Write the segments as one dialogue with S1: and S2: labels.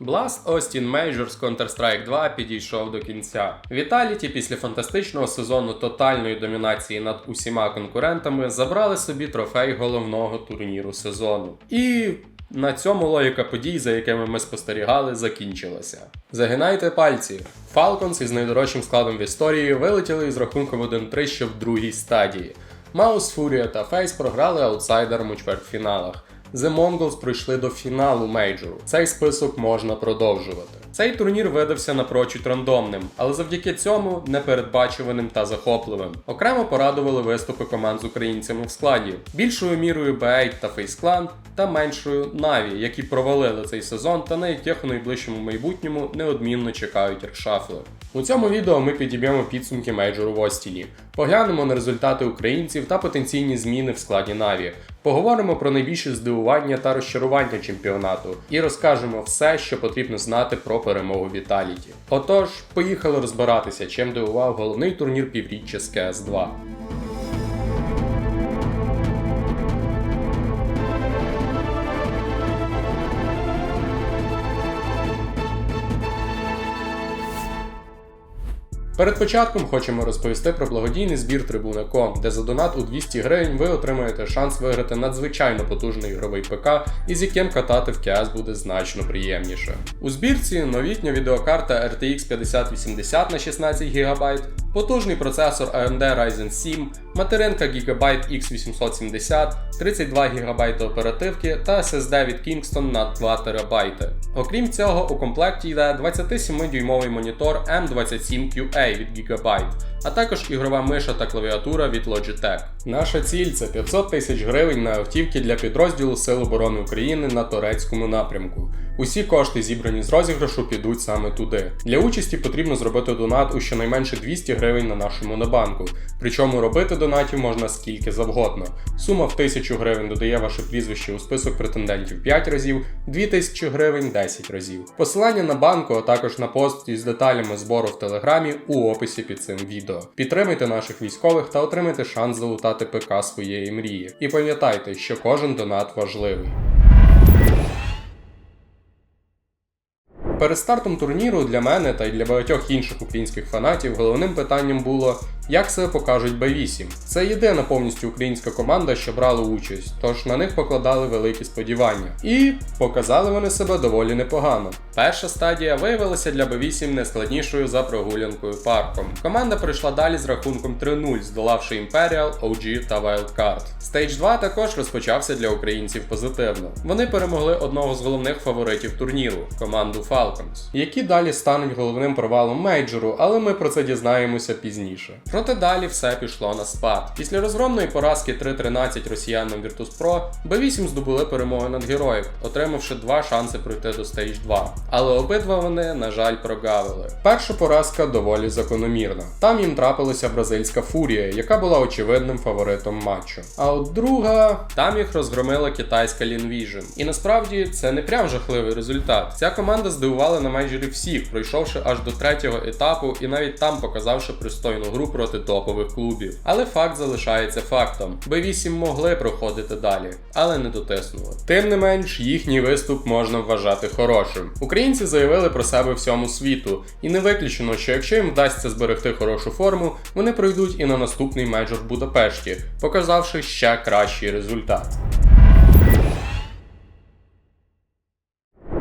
S1: Blast Austin Major з Counter-Strike 2 підійшов до кінця. Vitality після фантастичного сезону тотальної домінації над усіма конкурентами забрали собі трофей головного турніру сезону. І на цьому логіка подій, за якими ми спостерігали, закінчилася. Загинайте пальці. Falcons із найдорожчим складом в історії вилетіли із рахунком 1-3 ще в другій стадії. Маус, Фурія та Фейс програли аутсайдерам у чвертьфіналах. The Mongols пройшли до фіналу мейджору. Цей список можна продовжувати. Цей турнір видався напрочуд рандомним, але завдяки цьому непередбачуваним та захопливим. Окремо порадували виступи команд з українцями в складі, більшою мірою B8 та Face Clan, та меншою Na'Vi, які провалили цей сезон та на яких у найближчому майбутньому неодмінно чекають решафли. У цьому відео ми підіб'ємо підсумки мейджору в Остіні, поглянемо на результати українців та потенційні зміни в складі Наві. поговоримо про найбільше здивування та розчарування чемпіонату і розкажемо все, що потрібно знати про перемогу Віталіті. Отож, поїхали розбиратися, чим дивував головний турнір півріччя з cs 2 Перед початком хочемо розповісти про благодійний збір Трибуна.com, де за донат у 200 гривень ви отримаєте шанс виграти надзвичайно потужний ігровий ПК, із яким катати в КС буде значно приємніше. У збірці новітня відеокарта RTX 5080 на 16 ГБ, потужний процесор AMD Ryzen 7, материнка Gigabyte X870, 32 ГБ оперативки та SSD від Kingston на 2 ТБ. Окрім цього, у комплекті йде 27-дюймовий монітор M27QA від Gigabyte, а також ігрова миша та клавіатура від Logitech. Наша ціль це 500 тисяч гривень на автівки для підрозділу Сил оборони України на турецькому напрямку. Усі кошти, зібрані з розіграшу, підуть саме туди. Для участі потрібно зробити донат у щонайменше 200 гривень на нашому монобанку. Причому робити донатів можна скільки завгодно. Сума в 1000 гривень додає ваше прізвище у список претендентів 5 разів, 2000 гривень 10 разів. Посилання на банку, а також на пост із деталями збору в телеграмі у описі під цим відео. Підтримайте наших військових та отримайте шанс залутати ПК своєї мрії. І пам'ятайте, що кожен донат важливий. Перед стартом турніру для мене та й для багатьох інших українських фанатів головним питанням було, як себе покажуть Б8. Це єдина повністю українська команда, що брала участь, тож на них покладали великі сподівання. І показали вони себе доволі непогано. Перша стадія виявилася для Б8 не складнішою за прогулянкою парком. Команда прийшла далі з рахунком 3-0, здолавши Imperial, OG та Wildcard. Стейдж 2 також розпочався для українців позитивно. Вони перемогли одного з головних фаворитів турніру команду Falcons, які далі стануть головним провалом мейджору, але ми про це дізнаємося пізніше. Проте далі все пішло на спад. Після розгромної поразки 3-13 росіянам Virtus.pro, Б8 здобули перемогу над героїв, отримавши два шанси пройти до стейдж 2. Але обидва вони, на жаль, прогавили. Перша поразка доволі закономірна. Там їм трапилася бразильська фурія, яка була очевидним фаворитом матчу. А от друга там їх розгромила китайська Linvision. І насправді це не прям жахливий результат. Ця команда здивувала на майже всіх, пройшовши аж до третього етапу і навіть там показавши пристойну гру проти топових клубів. Але факт залишається фактом. Б8 могли проходити далі, але не дотиснули. Тим не менш, їхній виступ можна вважати хорошим. Українці заявили про себе всьому світу, і не виключено, що якщо їм вдасться зберегти хорошу форму, вони пройдуть і на наступний мейджор в Будапешті, показавши ще кращий результат.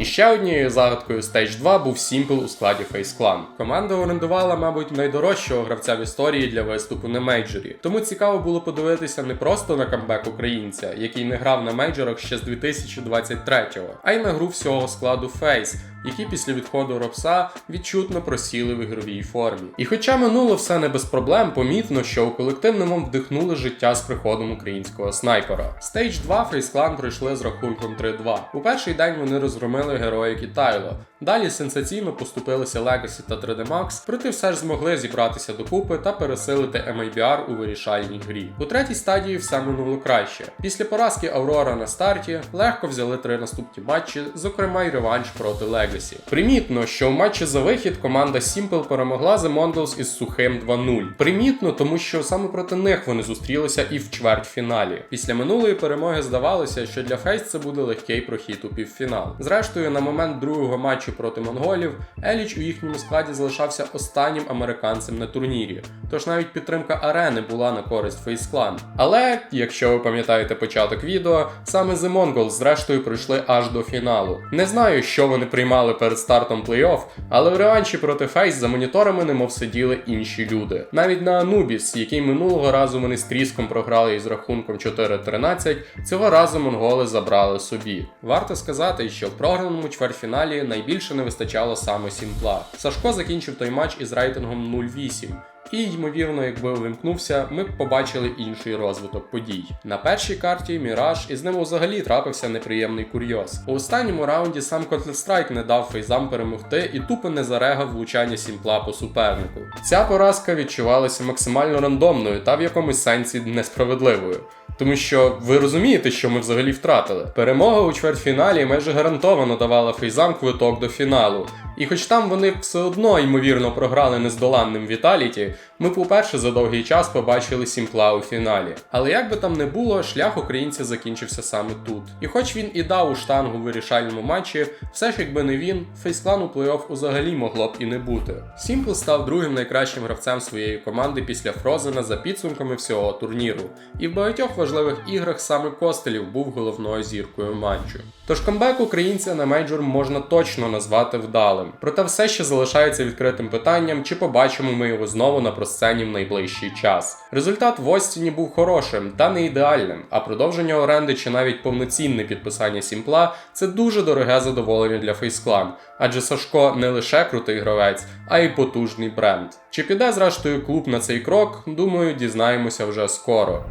S1: І ще однією загадкою Stage 2 був Simple у складі Face Clan. Команда орендувала, мабуть, найдорожчого гравця в історії для виступу на мейджорі. Тому цікаво було подивитися не просто на камбек українця, який не грав на мейджорах ще з 2023-го, а й на гру всього складу Face, які після відходу Робса відчутно просіли в ігровій формі. І хоча минуло все не без проблем, помітно, що у колективному вдихнули життя з приходом українського снайпера. Stage 2 Face Clan пройшли з рахунком 3-2. У перший день вони розгромили героя Китайло, Далі сенсаційно поступилися Legacy та 3D Max, проте все ж змогли зібратися докупи та пересилити MIBR у вирішальній грі. У третій стадії все минуло краще. Після поразки Аврора на старті легко взяли три наступні матчі, зокрема й реванш проти Legacy. Примітно, що в матчі за вихід команда Simple перемогла The Mongols із сухим 2-0. Примітно, тому що саме проти них вони зустрілися і в чвертьфіналі. Після минулої перемоги здавалося, що для Фейс це буде легкий прохід у півфінал. Зрештою, на момент другого матчу проти монголів, Еліч у їхньому складі залишався останнім американцем на турнірі, тож навіть підтримка арени була на користь Face Clan. Але, якщо ви пам'ятаєте початок відео, саме The Mongols зрештою пройшли аж до фіналу. Не знаю, що вони приймали перед стартом плей-офф, але в реванші проти Фейс за моніторами немов сиділи інші люди. Навіть на Анубіс, який минулого разу вони з тріском програли із рахунком 4-13, цього разу монголи забрали собі. Варто сказати, що в програному чвертьфіналі найбільше не вистачало саме Сімпла. Сашко закінчив той матч із рейтингом 0-8. І, ймовірно, якби увімкнувся, ми б побачили інший розвиток подій. На першій карті Міраж, і з ним взагалі трапився неприємний курйоз. У останньому раунді сам Counter-Strike не дав фейзам перемогти і тупо не зарегав влучання сімпла по супернику. Ця поразка відчувалася максимально рандомною та в якомусь сенсі несправедливою. Тому що ви розумієте, що ми взагалі втратили. Перемога у чвертьфіналі майже гарантовано давала фейзам квиток до фіналу. І хоч там вони все одно ймовірно програли нездоланним Віталіті, ми вперше за довгий час побачили Сімпла у фіналі. Але як би там не було, шлях українця закінчився саме тут. І хоч він і дав у штангу в вирішальному матчі, все ж якби не він, фейсклан у плей-офф взагалі могло б і не бути. Сімпл став другим найкращим гравцем своєї команди після Фрозена за підсумками всього турніру. І в багатьох важливих іграх саме Костелів був головною зіркою матчу. Тож камбек українця на мейджор можна точно назвати вдалим. Проте все ще залишається відкритим питанням, чи побачимо ми його знову на просцені в найближчий час. Результат в Остіні був хорошим та не ідеальним, а продовження оренди чи навіть повноцінне підписання Сімпла це дуже дороге задоволення для Фейсклан, адже Сашко не лише крутий гравець, а й потужний бренд. Чи піде зрештою клуб на цей крок? Думаю, дізнаємося вже скоро.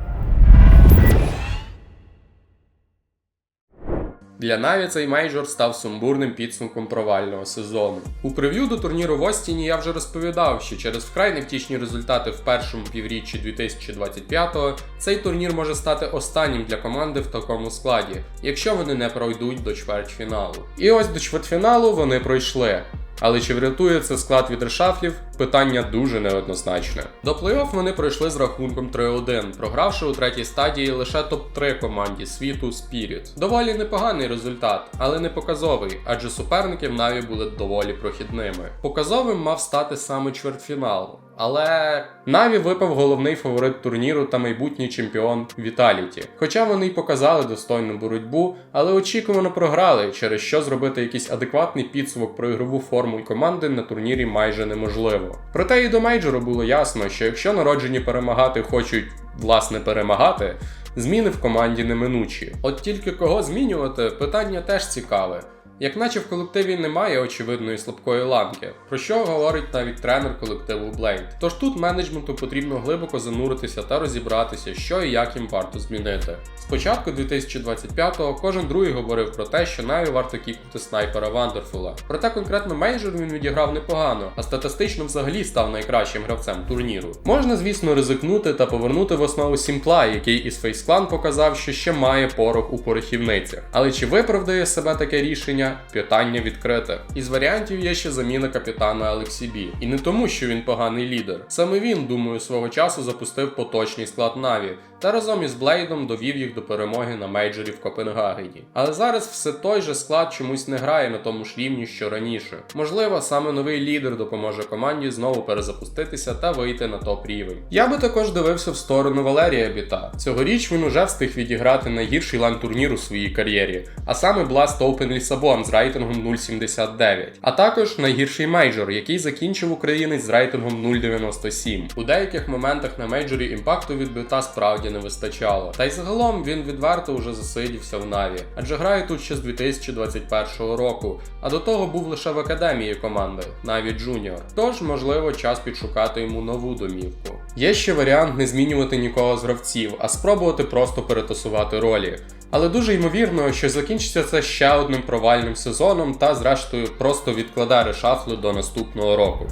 S1: Для Наві цей мейджор став сумбурним підсумком провального сезону. У прев'ю до турніру в Остіні я вже розповідав, що через вкрай невтішні результати в першому півріччі 2025-го цей турнір може стати останнім для команди в такому складі, якщо вони не пройдуть до чвертьфіналу. І ось до чвертьфіналу вони пройшли. Але чи врятує це склад від решафлів? Питання дуже неоднозначне. До плей-офф вони пройшли з рахунком 3-1, програвши у третій стадії лише топ-3 команді світу Spirit. Доволі непоганий результат, але не показовий, адже суперники в Наві були доволі прохідними. Показовим мав стати саме чвертьфінал. Але Наві випав головний фаворит турніру та майбутній чемпіон Віталіті. Хоча вони й показали достойну боротьбу, але очікувано програли, через що зробити якийсь адекватний підсумок про ігрову форму команди на турнірі майже неможливо. Проте і до мейджору було ясно, що якщо народжені перемагати хочуть власне перемагати, зміни в команді неминучі. От тільки кого змінювати, питання теж цікаве. Як наче в колективі немає очевидної слабкої ланки, про що говорить навіть тренер колективу Blade. Тож тут менеджменту потрібно глибоко зануритися та розібратися, що і як їм варто змінити. Спочатку 2025-го кожен другий говорив про те, що Наві варто кіпнути снайпера Вандерфула. Проте конкретно мейджор він відіграв непогано, а статистично взагалі став найкращим гравцем турніру. Можна, звісно, ризикнути та повернути в основу Сімпла, який із Clan показав, що ще має порох у порохівницях. Але чи виправдає себе таке рішення? Питання відкрите. Із варіантів є ще заміна капітана Алексі Бі. І не тому, що він поганий лідер. Саме він, думаю, свого часу запустив поточний склад Наві та разом із Блейдом довів їх до перемоги на мейджорі в Копенгагені. Але зараз все той же склад чомусь не грає на тому ж рівні, що раніше. Можливо, саме новий лідер допоможе команді знову перезапуститися та вийти на топ рівень. Я би також дивився в сторону Валерія Біта. Цьогоріч він уже встиг відіграти найгірший лан турнір у своїй кар'єрі, а саме Blast Open Лісабон з рейтингом 0,79, а також найгірший мейджор, який закінчив українець з рейтингом 0,97. У деяких моментах на мейджорі імпакту від бита справді не вистачало. Та й загалом він відверто вже засидівся в Наві, адже грає тут ще з 2021 року, а до того був лише в академії команди Наві Джуніор. Тож, можливо, час підшукати йому нову домівку. Є ще варіант не змінювати нікого з гравців, а спробувати просто перетасувати ролі. Але дуже ймовірно, що закінчиться це ще одним провальним сезоном та, зрештою, просто відкладе решафли до наступного року.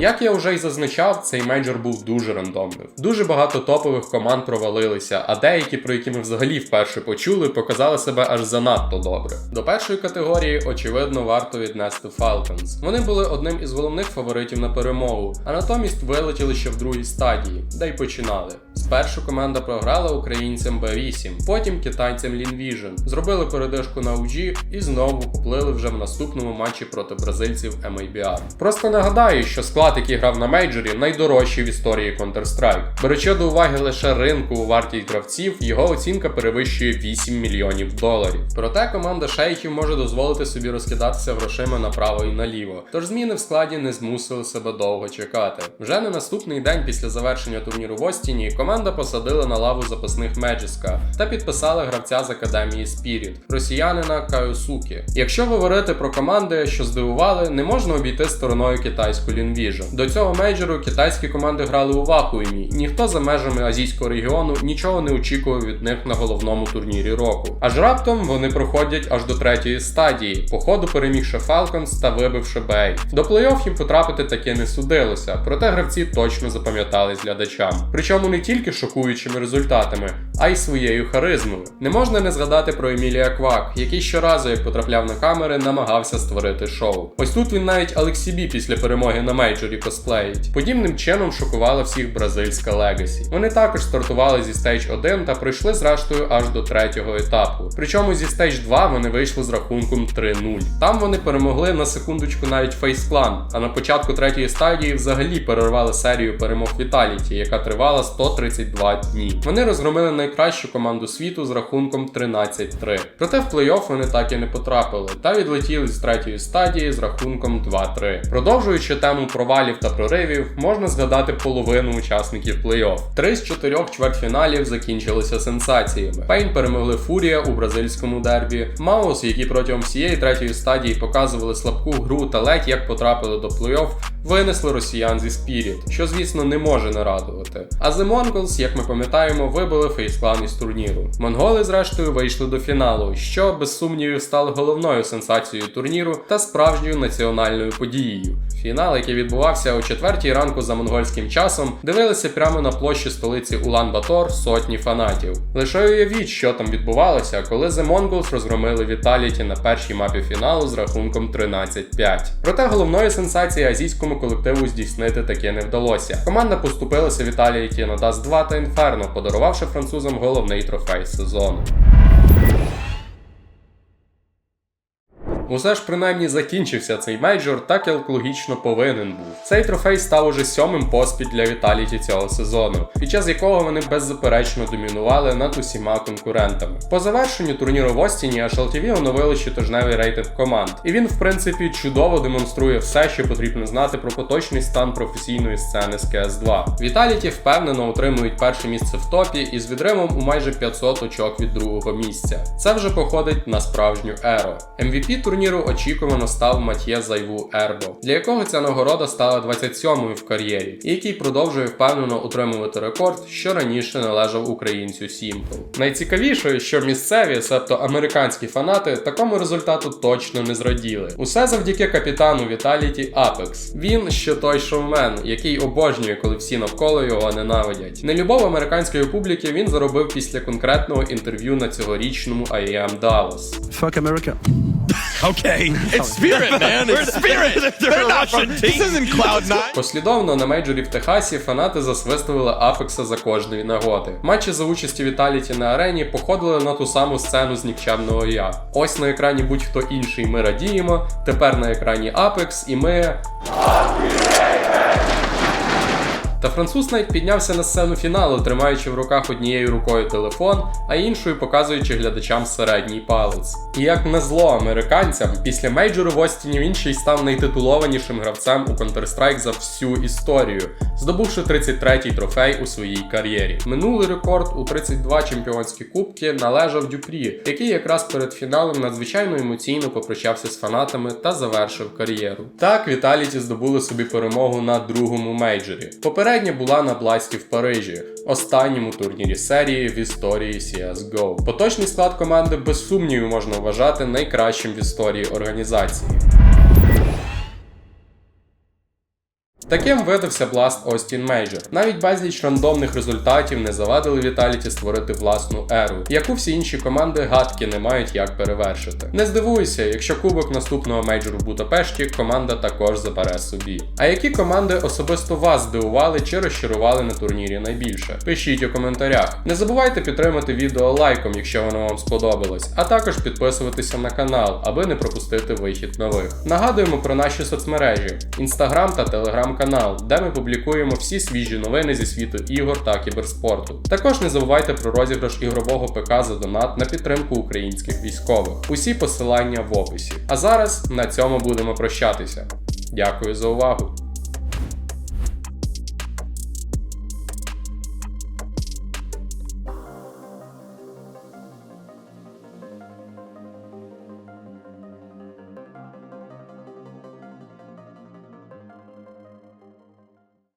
S1: Як я вже й зазначав, цей мейджор був дуже рандомним. Дуже багато топових команд провалилися, а деякі, про які ми взагалі вперше почули, показали себе аж занадто добре. До першої категорії, очевидно, варто віднести Falcons. Вони були одним із головних фаворитів на перемогу, а натомість вилетіли ще в другій стадії, де й починали. Спершу команда програла українцям B8, потім китайцям Linvision, зробили передишку на UG і знову поплили вже в наступному матчі проти бразильців MABR. Просто нагадаю, що склад, який грав на мейджорі, найдорожчий в історії Counter-Strike. Беручи до уваги лише ринку у вартість гравців, його оцінка перевищує 8 мільйонів доларів. Проте команда шейхів може дозволити собі розкидатися грошима направо і наліво. Тож зміни в складі не змусили себе довго чекати. Вже на наступний день після завершення турніру в Остіні команда посадила на лаву запасних Меджиска та підписали гравця з академії Spirit, росіянина Каюсукі. Якщо говорити про команди, що здивували, не можна обійти стороною китайську Лінвіжу. До цього мейджору китайські команди грали у вакуумі. Ніхто за межами азійського регіону нічого не очікував від них на головному турнірі року. Аж раптом вони проходять аж до третьої стадії, по ходу перемігши Falcons та вибивши Бей. До плей-офф їм потрапити таки не судилося, проте гравці точно запам'ятались глядачам. Причому не тільки шокуючими результатами, а й своєю харизмою. Не можна не згадати про Емілія Квак, який щоразу, як потрапляв на камери, намагався створити шоу. Ось тут він навіть Алексібі після перемоги на мейджорі косплеїть. Подібним чином шокувала всіх бразильська Легасі. Вони також стартували зі стейдж 1 та пройшли зрештою аж до третього етапу. Причому зі стейдж 2 вони вийшли з рахунком 3-0. Там вони перемогли на секундочку навіть фейсклан, а на початку третьої стадії взагалі перервали серію перемог Віталіті, яка тривала 132 дні. Вони розгромили найкращу команду світу з рахунком 13-3. Проте в плей-офф вони так і не потрапили та відлетіли з третьої стадії з рахунком 2-3. Продовжуючи тему провалів та проривів, можна згадати половину учасників плей-офф. Три з чотирьох чвертьфіналів закінчилися сенсаціями. Пейн перемогли Фурія у бразильському дербі, Маус, які протягом всієї третьої стадії показували слабку гру та ледь як потрапили до плей-офф, винесли росіян зі Spirit, що звісно не може не радувати. А The Mongols, як ми пам'ятаємо, вибили фейсклан із турніру. Монголи, зрештою, вийшли до фіналу, що без сумнівів стало головною сенсацією турніру та справжньою національною подією. Фінал, який відбувався о 4 ранку за монгольським часом, дивилися прямо на площі столиці Улан-Батор сотні фанатів. Лише уявіть, що там відбувалося, коли The Mongols розгромили Віталіті на першій мапі фіналу з рахунком 13-5. Проте головної сенсації азійському колективу здійснити таке не вдалося. Команда поступилася в Італії Кінодас 2 та Інферно, подарувавши французам головний трофей сезону. Усе ж принаймні закінчився цей мейджор, так як логічно повинен був. Цей трофей став уже сьомим поспіль для Віталіті цього сезону, під час якого вони беззаперечно домінували над усіма конкурентами. По завершенню турніру в Остіні HLTV оновили щотижневий рейтинг команд, і він, в принципі, чудово демонструє все, що потрібно знати про поточний стан професійної сцени з CS2. Віталіті впевнено отримують перше місце в топі із відривом у майже 500 очок від другого місця. Це вже походить на справжню еру. MVP турніру очікувано став Матьє Зайву Ербо, для якого ця нагорода стала 27-ю в кар'єрі, і який продовжує впевнено утримувати рекорд, що раніше належав українцю Сімпл. Найцікавіше, що місцеві, себто американські фанати, такому результату точно не зраділи. Усе завдяки капітану Віталіті Апекс. Він ще той шоумен, який обожнює, коли всі навколо його ненавидять. Нелюбов американської публіки він заробив після конкретного інтерв'ю на цьогорічному IEM Dallas.
S2: Fuck America.
S3: Okay, it's spirit, man. It's spirit. They're not from This isn't Cloud Nine.
S1: Послідовно на мейджорі в Техасі фанати засвистували Апекса за кожної нагоди. Матчі за участі Віталіті на арені походили на ту саму сцену з нікчемного я. Ось на екрані будь-хто інший ми радіємо. Тепер на екрані Апекс, і ми. Та француз навіть піднявся на сцену фіналу, тримаючи в руках однією рукою телефон, а іншою показуючи глядачам середній палець. І як назло американцям, після мейджору в Остіні він ще й став найтитулованішим гравцем у Counter-Strike за всю історію, здобувши 33-й трофей у своїй кар'єрі. Минулий рекорд у 32 чемпіонські кубки належав Дюпрі, який якраз перед фіналом надзвичайно емоційно попрощався з фанатами та завершив кар'єру. Так Віталіті здобули собі перемогу на другому мейджорі. Попередньо Передня була на бласті в Парижі, останньому турнірі серії в історії CSGO. Поточний склад команди без сумніву можна вважати найкращим в історії організації. Таким видався Blast Austin Major. Навіть безліч рандомних результатів не завадили Віталіті створити власну еру, яку всі інші команди гадки не мають як перевершити. Не здивуйся, якщо кубок наступного мейджору в Будапешті команда також забере собі. А які команди особисто вас здивували чи розчарували на турнірі найбільше? Пишіть у коментарях. Не забувайте підтримати відео лайком, якщо воно вам сподобалось, а також підписуватися на канал, аби не пропустити вихід нових. Нагадуємо про наші соцмережі: Інстаграм та Телеграм канал, де ми публікуємо всі свіжі новини зі світу ігор та кіберспорту. Також не забувайте про розіграш ігрового ПК за донат на підтримку українських військових. Усі посилання в описі. А зараз на цьому будемо прощатися. Дякую за увагу!